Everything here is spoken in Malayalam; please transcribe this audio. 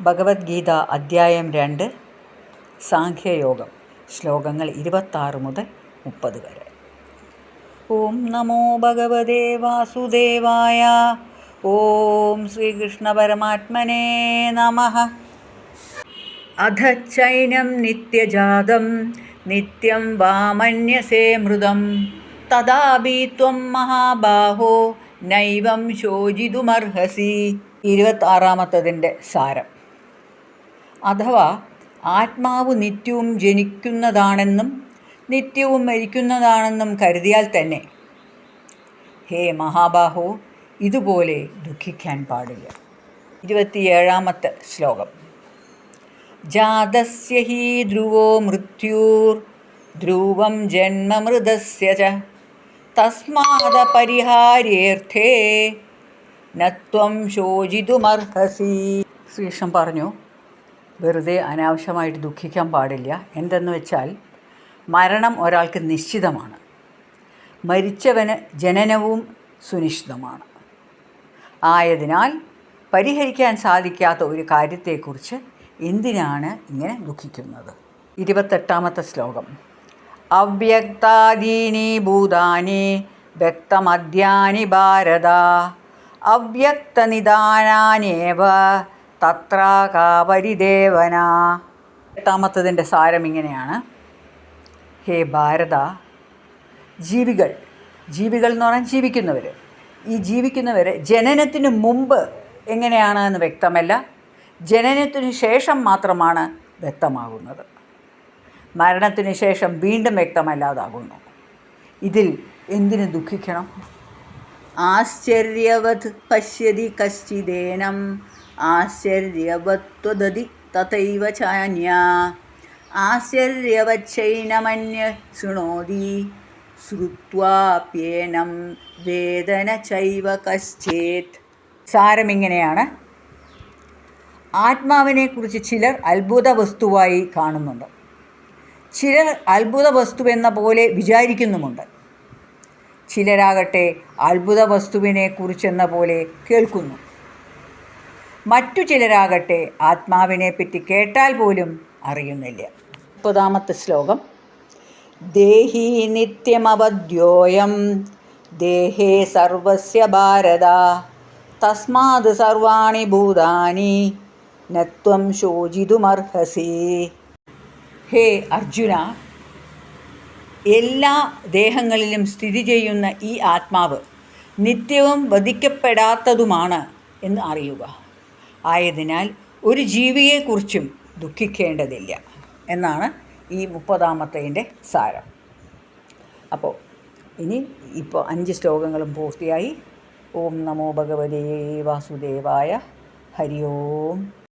ഭഗവത്ഗീത അദ്ധ്യായം രണ്ട് സാഖ്യയോഗം ശ്ലോകങ്ങൾ ഇരുപത്താറ് മുതൽ മുപ്പത് വരെ. ഓം നമോ ഭഗവദേ വാസുദേവായ ഓം ശ്രീകൃഷ്ണ പരമാത്മനേ നമ. അധ ചൈനം നിത്യജാതം നിത്യം വാമന്യസേ മൃതം. തഥാപി ത്വം മഹാബാഹോ നൈവം ശോചിതുമർഹസി. ഇരുപത്താറാമത്തതിന്റെ സാരം. അഥവാ ആത്മാവ് നിത്യവും ജനിക്കുന്നതാണെന്നും നിത്യവും മരിക്കുന്നതാണെന്നും കരുതിയാൽ തന്നെ. ഹേ മഹാബാഹോ ഇതുപോലെ ദുഃഖിക്കാൻ പാടില്ല. ഇരുപത്തിയേഴാമത്തെ ശ്ലോകം. ജാതസ്യ ഹി ധ്രുവോ മൃത്യൂർ ധ്രുവം ജന്മമൃതസ്യ ച. തസ്മാദ പരിഹാര്യേർത്ഥേ നത്വം ശോചിതുമർഹസി. ശ്രീകൃഷ്ണൻ പറഞ്ഞു വെറുതെ അനാവശ്യമായിട്ട് ദുഃഖിക്കാൻ പാടില്ല. എന്തെന്ന് വെച്ചാൽ മരണം ഒരാൾക്ക് നിശ്ചിതമാണ്. മരിച്ചവന് ജനനവും സുനിശ്ചിതമാണ്. ആയതിനാൽ പരിഹരിക്കാൻ സാധിക്കാത്ത ഒരു കാര്യത്തെക്കുറിച്ച് എന്തിനാണ് ഇങ്ങനെ ദുഃഖിക്കുന്നത്? ഇരുപത്തെട്ടാമത്തെ ശ്ലോകം. അവ്യക്താദീനി ഭൂതാനി വ്യക്തമദ്യാനി ഭാരത. അവ്യക്തനിദാനാനേവ തത്രാകാപരിദേവന. എട്ടാമത്തതിന്റെ സാരം ഇങ്ങനെയാണ്. ഹേ ഭാരത ജീവികൾ. ജീവികൾ എന്ന് പറഞ്ഞാൽ ജീവിക്കുന്നവർ ഈ ജീവിക്കുന്നവർ ജനനത്തിന് മുമ്പ് എങ്ങനെയാണ് എന്ന് വ്യക്തമല്ല. ജനനത്തിന് ശേഷം മാത്രമാണ് വ്യക്തമാകുന്നത്. മരണത്തിന് ശേഷം വീണ്ടും വ്യക്തമല്ലാതാകുന്നു. ഇതിൽ എന്തിനു ദുഃഖിക്കണം? ആശ്ചര്യവത് പശ്യതി കശ്ചിദേനം ആശ്ചര്യവത്വദതി തഥൈവ ചാന്യ. ആശ്ചര്യവച്ചൈനമന്യ ശൃണോതി. ശ്രുത്വാപ്യേനം വേദന ചൈവ കശ്ചേത്. സാരമിങ്ങനെയാണ് ആത്മാവിനെക്കുറിച്ച് ചിലർ അത്ഭുത വസ്തുവായി കാണുന്നുണ്ട്. ചിലർ അത്ഭുത വസ്തുവെന്ന പോലെ വിചാരിക്കുന്നുമുണ്ട്. ചിലരാകട്ടെ അത്ഭുത വസ്തുവിനെക്കുറിച്ചെന്ന പോലെ കേൾക്കുന്നു. മറ്റു ചിലരാകട്ടെ ആത്മാവിനെ പറ്റി കേട്ടാൽ പോലും അറിയുന്നില്ല. മുപ്പതാമത്തെ ശ്ലോകം. ദേഹി നിത്യമവദ്യോയം. ദേഹേ സർവസ്യ ഭാരത. തസ്മാത് സർവാണി ഭൂതാനി. നത്വം ശോചിതുമർഹസി. ഹേ അർജുന എല്ലാ ദേഹങ്ങളിലും സ്ഥിതി ചെയ്യുന്ന ഈ ആത്മാവ് നിത്യവും വധിക്കപ്പെടാത്തതുമാണ് എന്ന് അറിയുക. ആയതിനാൽ ഒരു ജീവിയെക്കുറിച്ചും ദുഃഖിക്കേണ്ടതില്ല എന്നാണ് ഈ മുപ്പതാമത്തതിന്റെ സാരം. അപ്പോൾ ഇനി ഇപ്പോൾ അഞ്ച് ശ്ലോകങ്ങളും പൂർത്തിയായി. ഓം നമോ ഭഗവതേ വാസുദേവായ ഹരി ഓം.